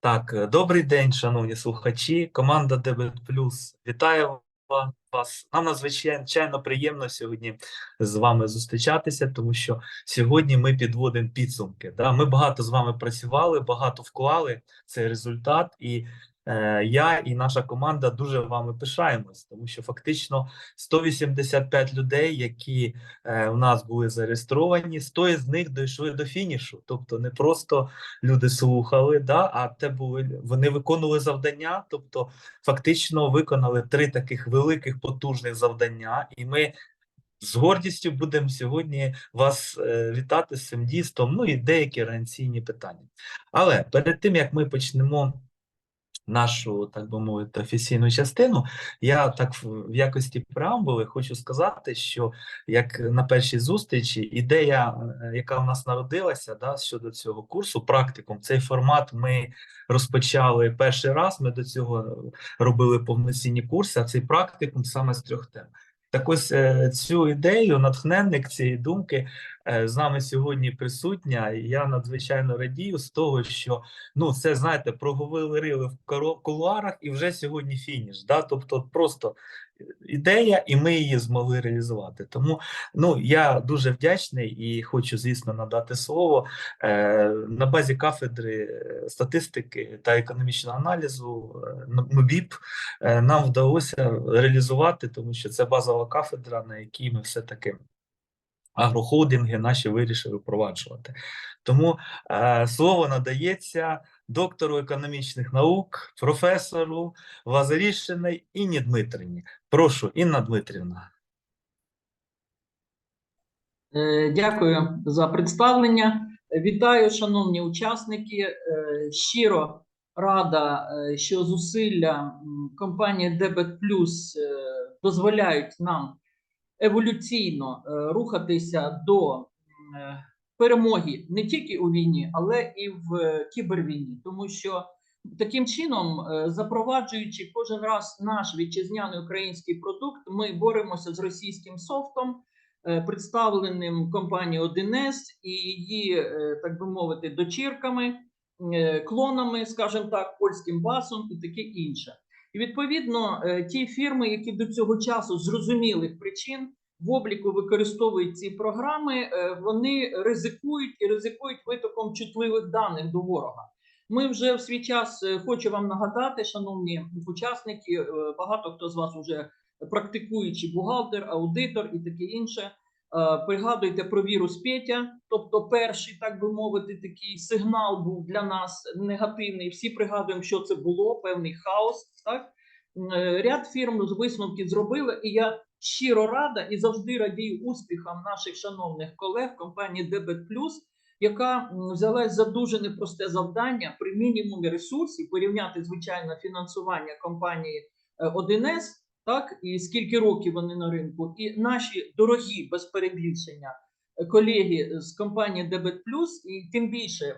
Так, е, добрий день, шановні слухачі. Команда Дебет Плюс вітає вас. Нам надзвичайно приємно сьогодні з вами зустрічатися, тому що сьогодні ми підводимо підсумки. Да? Ми багато з вами працювали, багато вклали цей результат, і я і наша команда дуже вами пишаємось, тому що фактично 185 людей, які е, у нас були зареєстровані, 100 з них дійшли до фінішу. Тобто не просто люди слухали, да, а те були вони виконували завдання, тобто фактично виконали три таких великих потужних завдання, і ми з гордістю будемо сьогодні вас е, вітати з цим дійством. Ну і деякі організаційні питання. Але перед тим як ми почнемо. Нашу, так би мовити, офіційну частину, я так в якості преамбули хочу сказати, що як на першій зустрічі ідея, е, яка в нас народилася, да, щодо цього курсу, практикум, цей формат ми розпочали перший раз. Ми до цього робили повноцінні курси, а цей практикум саме з трьох тем. Так ось е, цю ідею, натхненник цієї думки е, з нами сьогодні присутня. І я надзвичайно радію з того, що ну це знаєте, проговорили в кулуарах, і вже сьогодні фініш. Да? Тобто, просто ідея, і ми її змогли реалізувати. Тому ну я дуже вдячний і хочу, звісно, надати слово е, на базі кафедри е, статистики та економічного аналізу НУБІП е, нам вдалося реалізувати, тому що це базова кафедра, на якій ми все таки. Агрохолдинги наші вирішили впроваджувати. Тому е, слово надається доктору економічних наук, професору Лазарішиної Інні Дмитрівні. Прошу, Інна Дмитрівна. Е, Дякую за представлення. Вітаю, шановні учасники. Е, Щиро рада, е, що зусилля компанії Plus е, дозволяють нам еволюційно рухатися до перемоги не тільки у війні, але і в е, кібервійні, тому що таким чином, е, запроваджуючи кожен раз наш вітчизняний український продукт, ми боремося з російським софтом е, представленим компанією 1С і її, так би мовити, дочірками, клонами, скажімо так, польським басом і таке інше. І відповідно ті фірми, які до цього часу зрозумілих причин в обліку використовують ці програми, е, вони ризикують і ризикують витоком чутливих даних до ворога. Ми вже в свій час е, хочу вам нагадати, шановні учасники, е, багато хто з вас вже практикуючий бухгалтер, аудитор і таке інше. Пригадуйте про вірус Петя, тобто перший, так би мовити, такий сигнал був для нас негативний. Всі пригадуємо, що це було, певний хаос. Так ряд фірм з висновки зробили, і я щиро рада і завжди радію успіхам наших шановних колег компанії Debet Plus, яка взялась за дуже непросте завдання при мінімумі ресурсів порівняти звичайно фінансування компанії е, 1С, так і скільки років вони на ринку, і наші дорогі без перебільшення е, колеги з компанії Debet Plus, і тим більше е,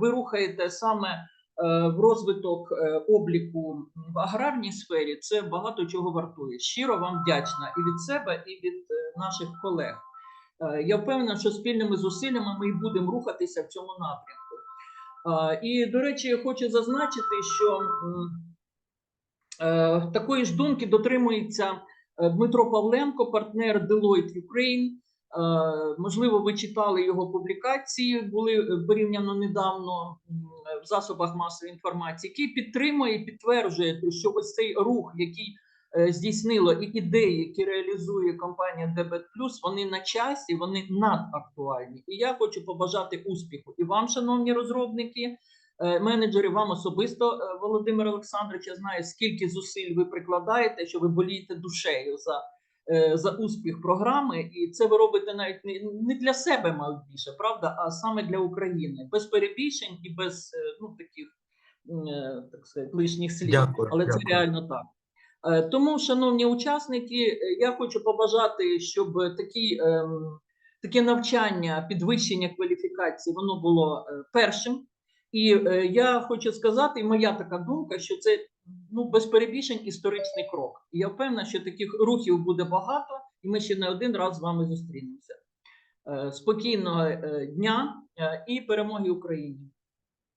ви рухаєте саме в розвиток е, обліку в аграрній сфері, це багато чого вартує. Щиро вам вдячна і від себе, і від е, наших колег. Е, Я впевнена, що спільними зусиллями ми і будемо рухатися в цьому напрямку. Е, І, до речі, я хочу зазначити, що е, такої ж думки дотримується е, Дмитро Павленко, партнер Deloitte Ukraine. Е, Можливо, ви читали його публікації, були е, порівняно недавно в засобах масової інформації, який підтримує і підтверджує, що ось цей рух, який е, здійснило і ідеї, які реалізує компанія Debet Plus, вони на часі, вони надактуальні. І я хочу побажати успіху і вам, шановні розробники, е, менеджери, вам особисто, е, Володимир Олександрович, я знаю, скільки зусиль ви прикладаєте, що ви болієте душею за, е, за успіх програми, і це ви робите навіть не, для себе, мабуть, більше, правда, а саме для України, без перебільшень і без е, ну, таких е, так сказати, лишніх слів. Дякую, Але це реально так. Е, Тому, шановні учасники, е, я хочу побажати, щоб такі, ем, таке навчання, підвищення кваліфікації, воно було е, першим. І е, я хочу сказати, і моя така думка, що це ну без перебільшень історичний крок. І я впевнена, що таких рухів буде багато, і ми ще не один раз з вами зустрінемося. Е, Спокійного е, дня е, і перемоги Україні!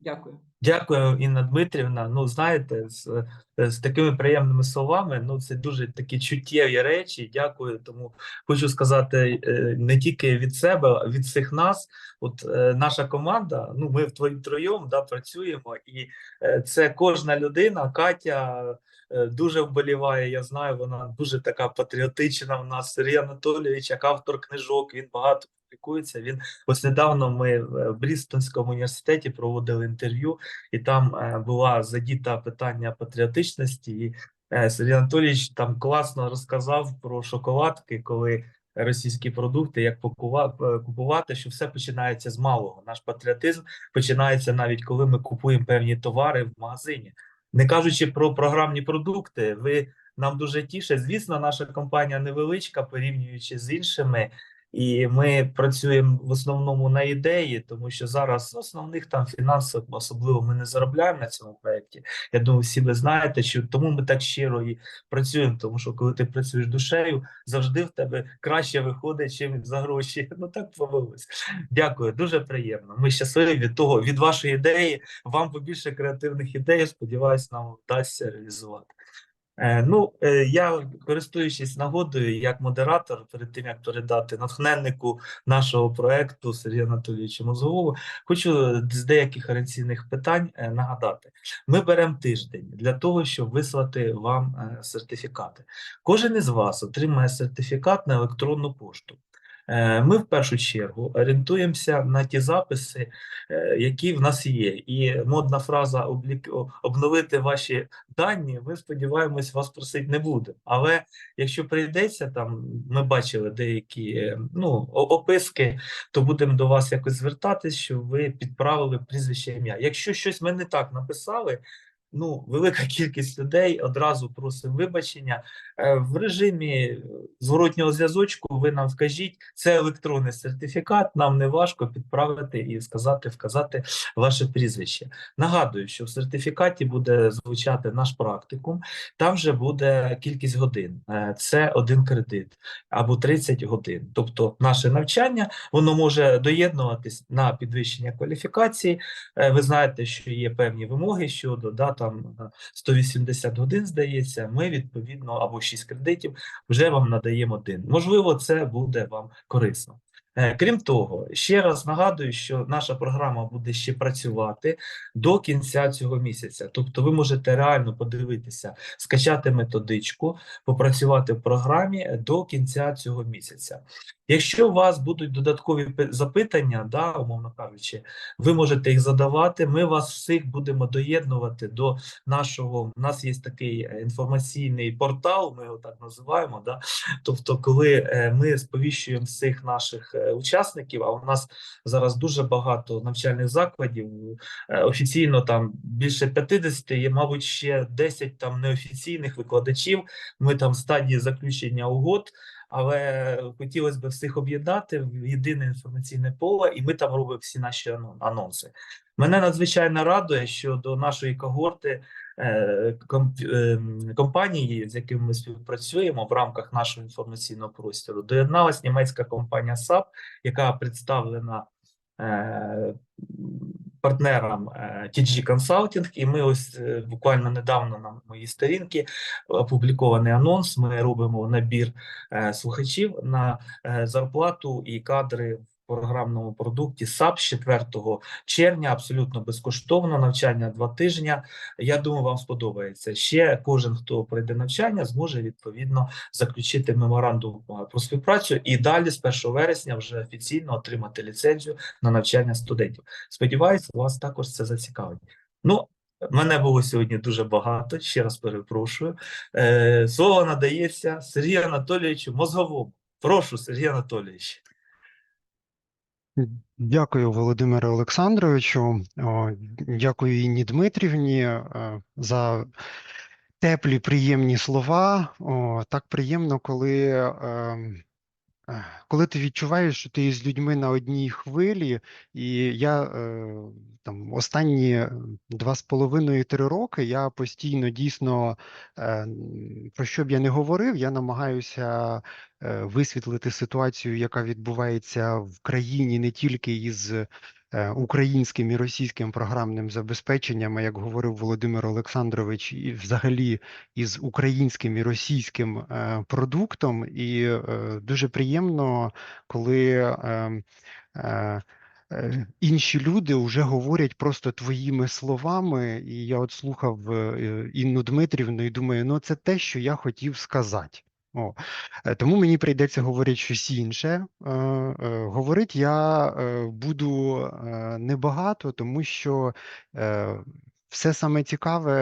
Дякую. Дякую, Інна Дмитрівна. Ну, знаєте, з, з такими приємними словами, ну це дуже такі чуттєві речі. Дякую. Тому хочу сказати е, не тільки від себе, а від всіх нас. От е, наша команда, ну ми втроєм да, працюємо, і е, це кожна людина, Катя. Дуже вболіває, я знаю, вона дуже така патріотична. У нас Сергій Анатолійович, як автор книжок, він багато публікується. Він ось недавно ми в Брістонському університеті проводили інтерв'ю, і там е, була задіта питання патріотичності. І е, Сергій Анатолійович там класно розказав про шоколадки, коли російські продукти, як е, купувати, що все починається з малого. Наш патріотизм починається навіть коли ми купуємо певні товари в магазині. Не кажучи про програмні продукти, ви нам дуже тішить. Звісно, наша компанія невеличка, порівнюючи з іншими. І ми працюємо в основному на ідеї, тому що зараз основних там фінансів особливо ми не заробляємо на цьому проєкті. Я думаю, всі ви знаєте, що тому ми так щиро і працюємо. Тому що коли ти працюєш душею, завжди в тебе краще виходить, чим за гроші. Ну так повелось. Дякую, дуже приємно. Ми щасливі від того, від вашої ідеї. Вам побільше креативних ідей. Сподіваюсь, нам вдасться реалізувати. Е, Ну, е, я користуючись нагодою як модератор, перед тим як передати натхненнику нашого проекту Сергію Анатолійовичу Мозгову, хочу з деяких орієнтаційних питань е, нагадати. Ми беремо тиждень для того, щоб вислати вам сертифікати. Кожен із вас отримає сертифікат на електронну пошту. Е, Ми в першу чергу орієнтуємося на ті записи, е, які в нас є. І модна фраза «облік- обновити ваші дані, ми сподіваємось, вас просити не буде. Але якщо прийдеться, там ми бачили деякі е, ну, описки, то будемо до вас якось звертатись, щоб ви підправили прізвище ім'я. Якщо щось ми не так написали. Ну, велика кількість людей одразу просимо вибачення. Е, В режимі е, зворотнього зв'язочку ви нам вкажіть, це електронний сертифікат, нам не важко підправити і сказати, вказати ваше прізвище. Нагадую, що в сертифікаті буде звучати наш практикум, там вже буде кількість годин. Е, Це один кредит або 30 годин. Тобто наше навчання воно може доєднуватись на підвищення кваліфікації. Ви знаєте, що є певні вимоги щодо да, там е, 180 годин, здається. Ми відповідно або 6 кредитів вже вам надаємо один. Можливо, це буде вам корисно. Е, Крім того, ще раз нагадую, що наша програма буде ще працювати до кінця цього місяця. Тобто, ви можете реально подивитися, скачати методичку, попрацювати в програмі до кінця цього місяця. Якщо у вас будуть додаткові запитання, да, умовно кажучи, ви можете їх задавати. Ми вас всіх будемо доєднувати до нашого. У нас є такий е, інформаційний портал, ми його так називаємо. Да? Тобто, коли е, ми сповіщуємо всіх наших е, учасників, а у нас зараз дуже багато навчальних закладів, офіційно там більше 50, є, мабуть, ще 10 там неофіційних викладачів. Ми там в стадії заключення угод. Але хотілося б всіх об'єднати в єдине інформаційне поле, і ми там робимо всі наші ано- анонси. Мене надзвичайно радує, що до нашої когорти е, ем, компанії, з якими ми співпрацюємо в рамках нашого інформаційного простору, доєдналась німецька компанія SAP, яка представлена е, партнерам е, TG Consulting, і ми ось е, буквально недавно на моїй сторінці опублікований анонс. Ми робимо набір е, слухачів на е, зарплату і кадри програмному продукті SAP з 4 червня, абсолютно безкоштовно, навчання два тижні. Я думаю, вам сподобається. Ще кожен, хто пройде навчання, зможе відповідно заключити меморандум е, про співпрацю і далі з 1 вересня вже офіційно отримати ліцензію на навчання студентів. Сподіваюся, вас також це зацікавить. Ну, Мене було сьогодні дуже багато, ще раз перепрошую. Е, слово надається Сергію Анатолійовичу Мозговому. Прошу, Сергій Анатолійович. Дякую, Володимире Олександровичу. Дякую Інні Дмитрівні е, за теплі, приємні слова. Так приємно, коли, ем, е, коли ти відчуваєш, що ти з людьми на одній хвилі, і я е, останні два з половиною три роки я постійно дійсно е, про що б я не говорив, я намагаюся е, висвітлити ситуацію, яка відбувається в країні не тільки із е, українським і російським програмним забезпеченням, як говорив Володимир Олександрович, і взагалі із українським і російським продуктом. І дуже приємно, коли е, е, е, інші люди вже говорять просто твоїми словами. І я от слухав е, Інну Дмитрівну і думаю, ну це те, що я хотів сказати. О, е, тому мені прийдеться говорити щось інше. Е, е, Говорити я е, буду е, небагато, тому що е, все саме цікаве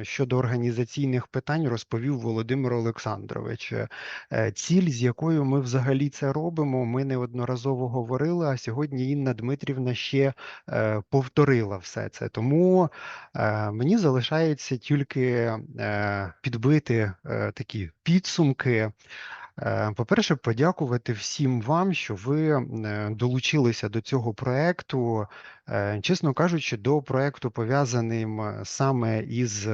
е, щодо організаційних питань розповів Володимир Олександрович. Е, Е, Ціль, з якою ми взагалі це робимо, ми неодноразово говорили, а сьогодні Інна Дмитрівна ще повторила все це. Тому мені залишається тільки підбити такі підсумки. Е, По-перше, подякувати всім вам, що ви е, долучилися до цього проекту. Е, Чесно кажучи, до проекту пов'язаним саме із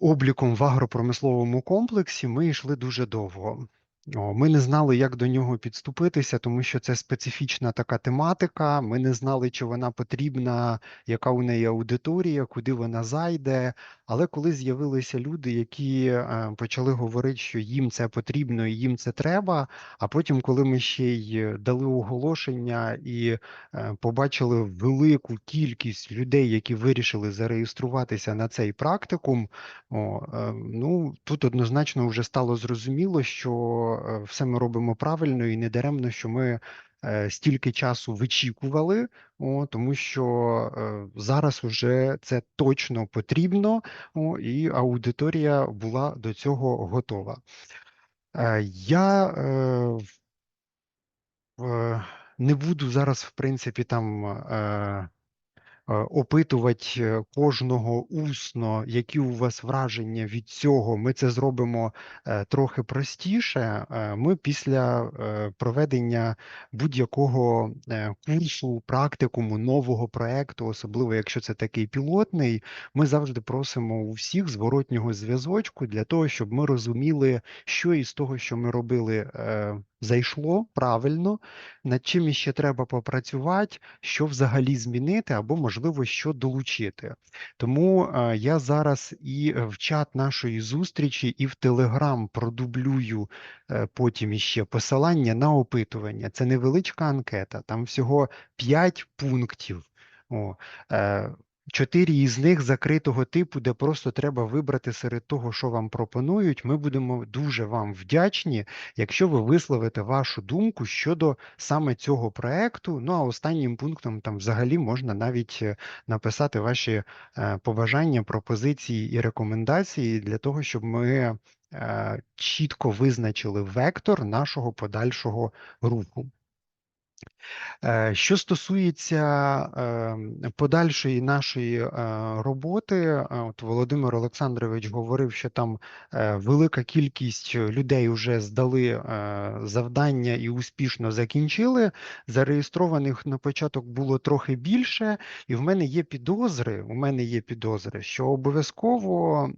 обліком в агропромисловому комплексі ми йшли дуже довго. Ми не знали, як до нього підступитися, тому що це специфічна така тематика. Ми не знали, чи вона потрібна, яка у неї аудиторія, куди вона зайде. Але коли з'явилися люди, які е, почали говорити, що їм це потрібно і їм це треба. А потім, коли ми ще й дали оголошення і е, побачили велику кількість людей, які вирішили зареєструватися на цей практикум, е, ну тут однозначно вже стало зрозуміло, що е, все ми робимо правильно і не даремно, що ми е, стільки часу вичікували, о, тому що е, зараз вже це точно потрібно, о, і аудиторія була до цього готова. Я не буду зараз, в принципі, там опитувати е, кожного усно, які у вас враження від цього. Ми це зробимо е, трохи простіше. Е, Ми після е, проведення будь-якого е, курсу, практикуму, нового проекту, особливо якщо це такий пілотний, ми завжди просимо у всіх зворотнього зв'язочку для того, щоб ми розуміли, що із того, що ми робили, е, зайшло правильно, над чим іще треба попрацювати, що взагалі змінити, або, можливо, що долучити. Тому е, я зараз і в чат нашої зустрічі, і в Телеграм продублюю е, потім іще посилання на опитування. Це невеличка анкета, там всього 5 пунктів. О, е, Чотири із них закритого типу, де просто треба вибрати серед того, що вам пропонують. Ми будемо дуже вам вдячні, якщо ви висловите вашу думку щодо саме цього проекту. Ну а останнім пунктом там взагалі можна навіть е, написати ваші е, побажання, пропозиції і рекомендації для того, щоб ми е, чітко визначили вектор нашого подальшого руху. Е, Що стосується е, подальшої нашої е, роботи, е, от Володимир Олександрович говорив, що там велика кількість людей вже здали завдання і успішно закінчили. Зареєстрованих на початок було трохи більше, і в мене є підозри. У мене є підозри, що обов'язково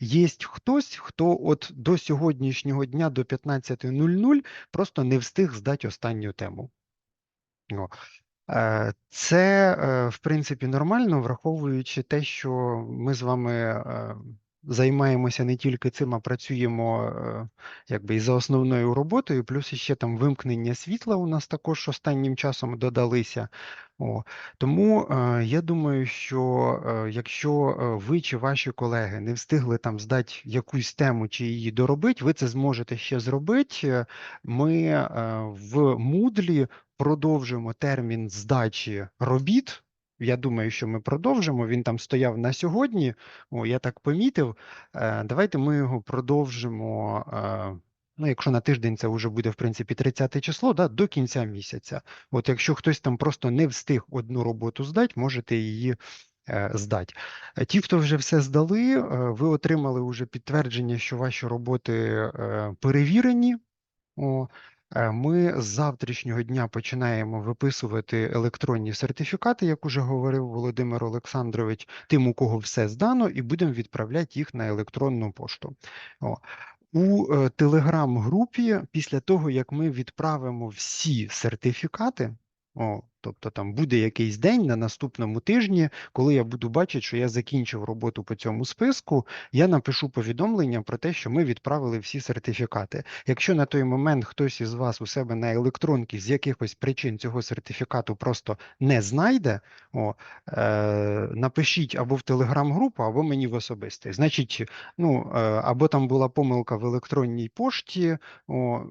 є хтось, хто от до сьогоднішнього дня до 15.00 просто не встиг здати останню тему. Е, Це, е, в принципі, нормально, враховуючи те, що ми з вами е, займаємося не тільки цим, а працюємо е, якби і за основною роботою, плюс ще там вимкнення світла у нас також останнім часом додалися. О, тому е, я думаю, що е, якщо е, ви чи ваші колеги не встигли там здати якусь тему чи її доробити, ви це зможете ще зробити. Е, Ми е, в Moodle продовжимо термін здачі робіт. Я думаю, що ми продовжимо. Він там стояв на сьогодні. О, я так помітив. Е, Давайте ми його продовжимо. е, Ну, якщо на тиждень це вже буде, в принципі, 30 число, да, до кінця місяця. От якщо хтось там просто не встиг одну роботу здати, можете її е, здати. Е, Ті, хто вже все здали, ви отримали вже підтвердження, що ваші роботи е, перевірені. О, Ми з завтрашнього дня починаємо виписувати електронні сертифікати, як уже говорив Володимир Олександрович, тим, у кого все здано, і будемо відправляти їх на електронну пошту. О. У е, телеграм-групі, після того, як ми відправимо всі сертифікати, О, тобто там буде якийсь день на наступному тижні, коли я буду бачити, що я закінчив роботу по цьому списку, я напишу повідомлення про те, що ми відправили всі сертифікати. Якщо на той момент хтось із вас у себе на електронці з якихось причин цього сертифікату просто не знайде, о, е, напишіть або в телеграм-групу, або мені в особистий. Значить, ну, е, або там була помилка в електронній пошті, о,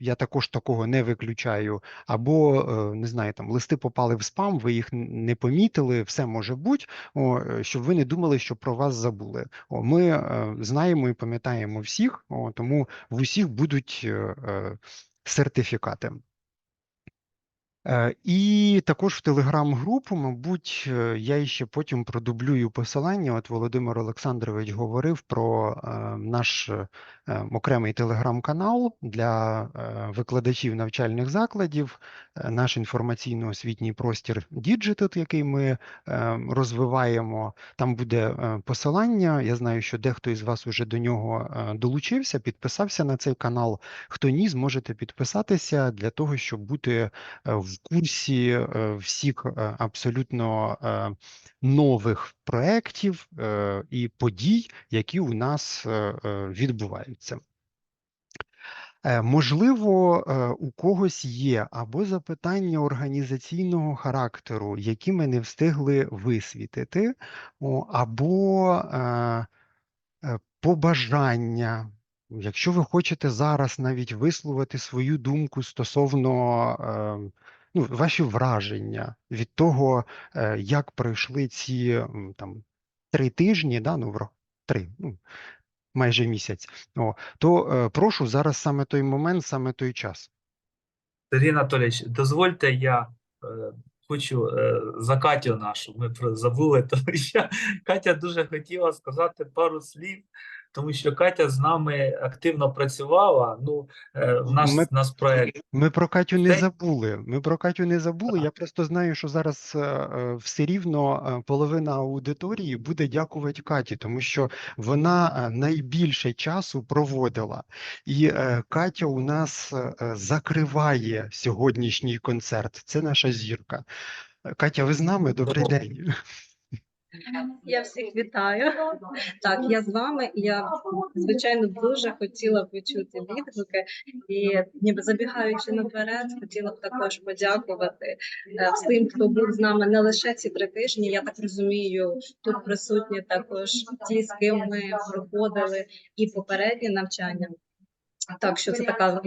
я також такого не виключаю, або е, не знаю, там листи попали в спам, ви їх не помітили, все може бути, о, е, щоб ви не думали, що про вас забули. О, ми е, знаємо і пам'ятаємо всіх, о, тому в усіх будуть е, е, сертифікати. Е, І також в телеграм-групу, мабуть, е, я ще потім продублюю посилання. От Володимир Олександрович говорив про е, наш окремий телеграм-канал для викладачів навчальних закладів, наш інформаційно-освітній простір Діджитет, який ми розвиваємо. Там буде посилання. Я знаю, що дехто із вас уже до нього долучився, підписався на цей канал. Хто ні, зможете підписатися для того, щоб бути е, в курсі е, всіх е, абсолютно е, нових проєктів і подій, які у нас відбуваються. Е, Можливо, е, у когось є або запитання організаційного характеру, які ми не встигли висвітити, або е, побажання. Якщо ви хочете зараз навіть висловити свою думку стосовно е, ну, ваші враження від того, е, як пройшли ці там три тижні, да, ну, три, ну, майже місяць, о, то е, прошу зараз саме той момент, саме той час. Сергій Анатолійович, дозвольте, я е, хочу е, за Катю нашу. Ми про забули, тому що Катя дуже хотіла сказати пару слів, тому що Катя з нами активно працювала. Ну, е, в наш, Ми- наш проект. Ми про Катю не Це- забули. Ми про Катю не забули. Я просто знаю, що зараз е, е, все рівно половина аудиторії буде дякувати Каті, тому що вона найбільше часу проводила. І Катя у нас закриває сьогоднішній концерт. Це наша зірка. Катя, ви з нами? Добрий Добре. день. Я всіх вітаю. Так, я з вами. Я звичайно дуже хотіла почути відгуки і ніби забігаючи наперед, хотіла б також подякувати е, всім, хто був з нами не лише ці три тижні. Я так розумію, тут присутні також ті, з ким ми проходили і попередні навчання. Так, що це така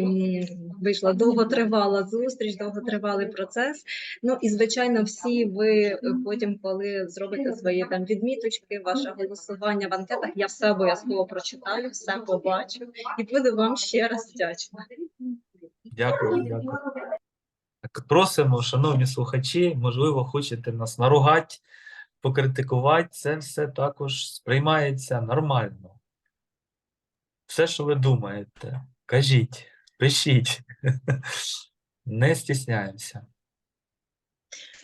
вийшла довготривала зустріч, довготривалий процес. Ну і звичайно, всі ви е, потім, коли зробите свої там відміточки, ваше голосування в анкетах, я все обов'язково прочитаю, все побачу і буду вам ще раз вдячна. Дякую, дякую. Так, просимо, шановні слухачі, можливо, хочете нас наругати, покритикувати, це все також сприймається нормально. Все, що ви думаєте, кажіть, пишіть. Не стісняємося.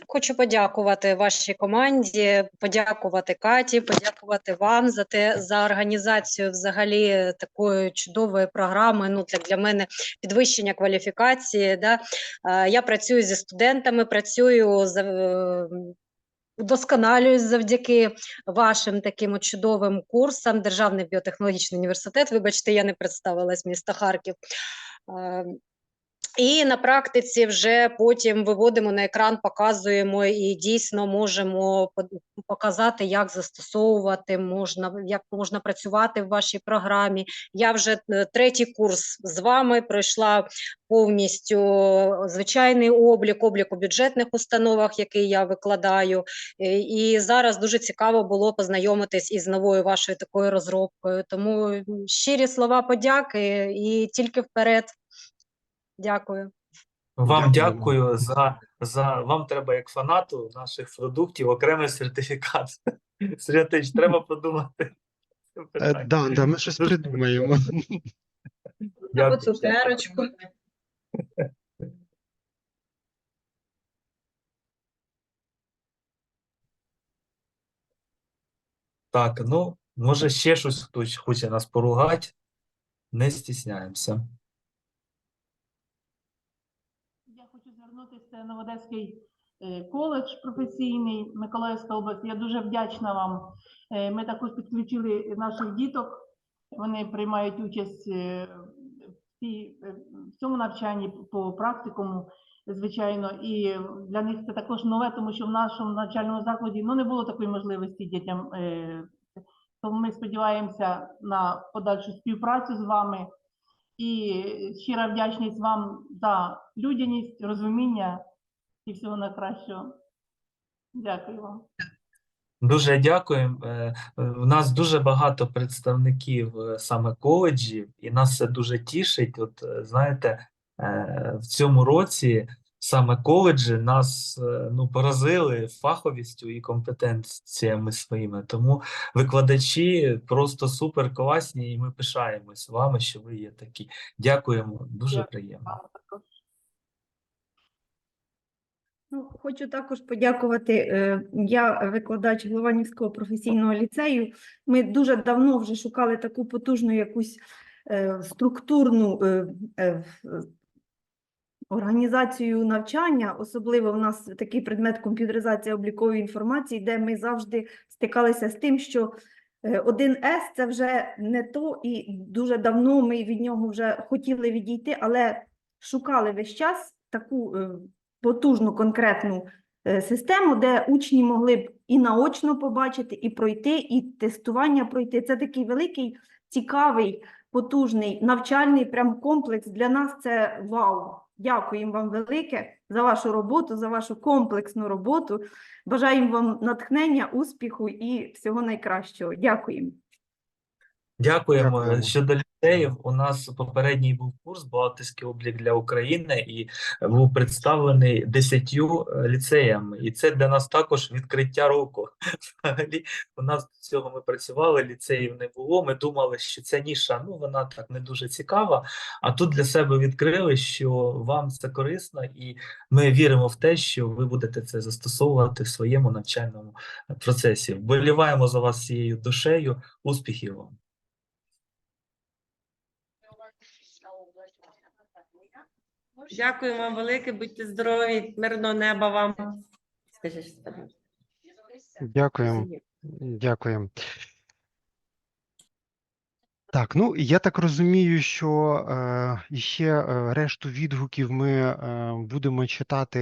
Хочу подякувати вашій команді, подякувати Каті, подякувати вам за те за організацію взагалі такої чудової програми. Ну це для мене підвищення кваліфікації. Да? Е, Я працюю зі студентами, працюю за. Е, Удосконалююсь завдяки вашим таким от чудовим курсам. Державний біотехнологічний університет. Вибачте, я не представилась міста Харків. Е, і на практиці вже потім виводимо на екран, показуємо і дійсно можемо показати, як застосовувати можна, як можна працювати в вашій програмі. Я вже е, третій курс з вами пройшла повністю звичайний облік, облік у бюджетних установах, який я викладаю. Е, І зараз дуже цікаво було познайомитись із новою вашою такою розробкою. Тому щирі слова подяки і тільки вперед. Дякую. Вам Дякуємо. дякую за, за вам треба як фанату наших продуктів окремий сертифікат. Анатолійович, треба подумати. Е. Да, да, ми щось придумаємо. Або Дякую, цукерочку. Так, ну, може ще щось хтось хоче нас поругати. Не стісняємося. Я хочу звернутися це Новодеський е, коледж професійний Миколаївська область. Я дуже вдячна вам. Е, Ми також підключили наших діток. Вони приймають участь е, в цьому навчанні по практикуму, звичайно, і для них це також нове, тому що в нашому навчальному закладі ну, не було такої можливості дітям. Тому ми сподіваємося на подальшу співпрацю з вами. І щира вдячність вам за людяність, розуміння і всього найкращого. Дякую вам. Дуже дякуємо. Е, У нас дуже багато представників е, саме коледжів, і нас це дуже тішить. От е, знаєте, е, в цьому році саме коледжі нас е, ну, поразили фаховістю і компетенціями своїми. Тому викладачі просто супер класні, і ми пишаємось вами, що ви є такі. Дякуємо, дуже Дякую. приємно. Ну, хочу також подякувати. е, Я викладач Глованівського професійного ліцею. Ми дуже давно вже шукали таку потужну якусь е, структурну е, організацію навчання. Особливо в нас такий предмет комп'ютеризація облікової інформації, де ми завжди стикалися з тим, що е, 1С це вже не то, і дуже давно ми від нього вже хотіли відійти, але шукали весь час таку потужну конкретну е, систему, де учні могли б і наочно побачити, і пройти, і тестування пройти. Це такий великий, цікавий, потужний навчальний прям комплекс. Для нас це вау. Дякуємо вам велике за вашу роботу, за вашу комплексну роботу. Бажаємо вам натхнення, успіху і всього найкращого. Дякуємо. Дякуємо. Дякуємо. Щодо ліцеїв, у нас попередній був курс «Бухгалтерський облік для України» і був представлений десятью е, ліцеями. І це для нас також відкриття року. Взагалі, у нас до цього ми працювали, ліцеїв не було. Ми думали, що ця ніша, ну вона так не дуже цікава. А тут для себе відкрили, що вам це корисно, і ми віримо в те, що ви будете це застосовувати в своєму навчальному процесі. Вболіваємо за вас всією душею. Успіхів вам! Дякую вам велике, будьте здорові, мирного неба вам. Скажи, що. Дякуємо. Дякуємо. Так, ну я так розумію, що е, іще е, решту відгуків ми е, будемо читати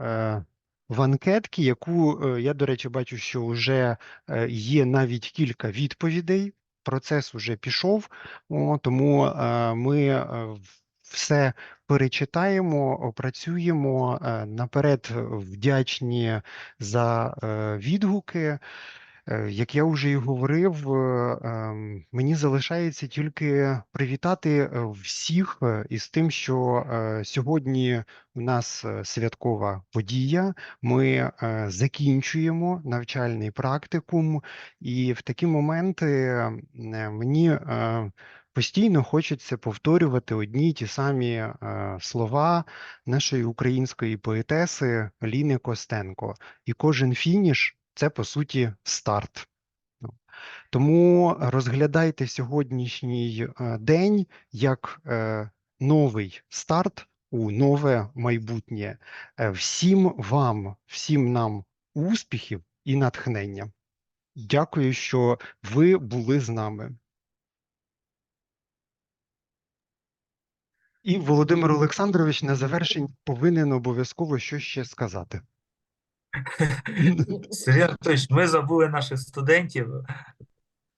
е, в анкетці, яку е, я, до речі, бачу, що вже е, є навіть кілька відповідей. Процес уже пішов, о, тому е, ми е, в- все перечитаємо, опрацюємо. Е, наперед вдячні за е, відгуки. Е, Як я вже і говорив, ем, мені залишається тільки привітати всіх із тим, що сьогодні у нас святкова подія. Ми закінчуємо навчальний практикум, і в такі моменти мені постійно хочеться повторювати одні ті самі е, слова нашої української поетеси Ліни Костенко. І кожен фініш це по суті старт. Ну, Тому розглядайте сьогоднішній е, день як е, новий старт у нове майбутнє. Всім вам, всім нам успіхів і натхнення. Дякую, що ви були з нами. І Володимир Олександрович на завершення повинен обов'язково щось ще сказати. Сергій Анатолійович, ми забули наших студентів.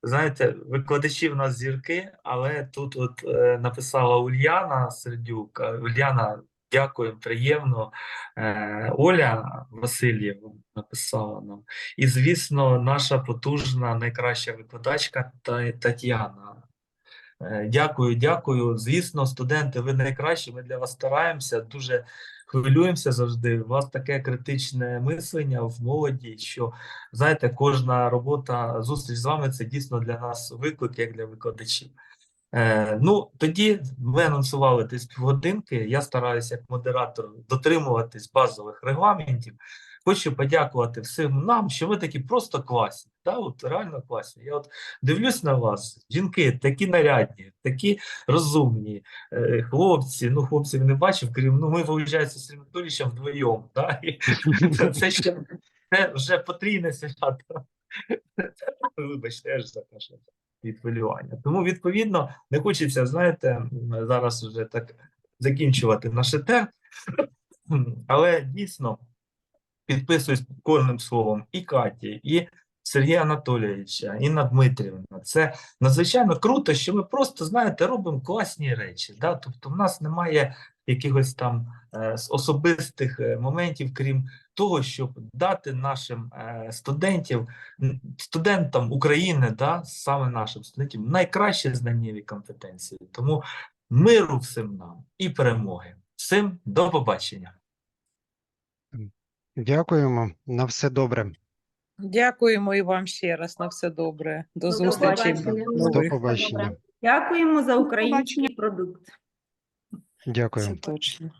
Знаєте, викладачі в нас зірки, але тут от е, написала Ульяна Сердюк. Е, Ульяна, дякую, приємно. Е, Оля Васильєва написала нам. І, звісно, наша потужна найкраща викладачка Тетяна. Е, Дякую, дякую. Звісно, студенти, ви найкращі. Ми для вас стараємося, дуже хвилюємося завжди. У вас таке критичне мислення в молоді, що знаєте, кожна робота, зустріч з вами це дійсно для нас виклик, як для викладачів. Е, ну, тоді ми анонсували десь півгодинки. Я стараюся як модератор дотримуватись базових регламентів. Хочу подякувати всім нам, що ви такі просто класні. Да? От реально класні. Я от дивлюсь на вас, жінки такі нарядні, такі розумні, е, хлопці. Ну, хлопців не бачив, крім ну, ми виїжджаємо з Анатолійовичем вдвоєм. Да? І це, ще це вже потрійне свято. Вибачте, я ж закашляв від хвилювання. Тому, відповідно, не хочеться, знаєте, зараз вже так закінчувати наш етер. Але дійсно підписуюсь кожним словом і Каті, і Сергія Анатолійовича, і Дмитрівна. Це надзвичайно круто, що ми просто, знаєте, робимо класні речі. Да? Тобто, в нас немає якихось там е, особистих е, моментів, крім того, щоб дати нашим е, студентів, студентам України, да, саме нашим студентам, найкращі знання і компетенції. Тому миру всім нам і перемоги. Всім до побачення. Дякуємо. На все добре. Дякуємо і вам ще раз на все добре. До До зустрічі. побачення. До побачення. Дякуємо за український продукт. Дякую. Це точно.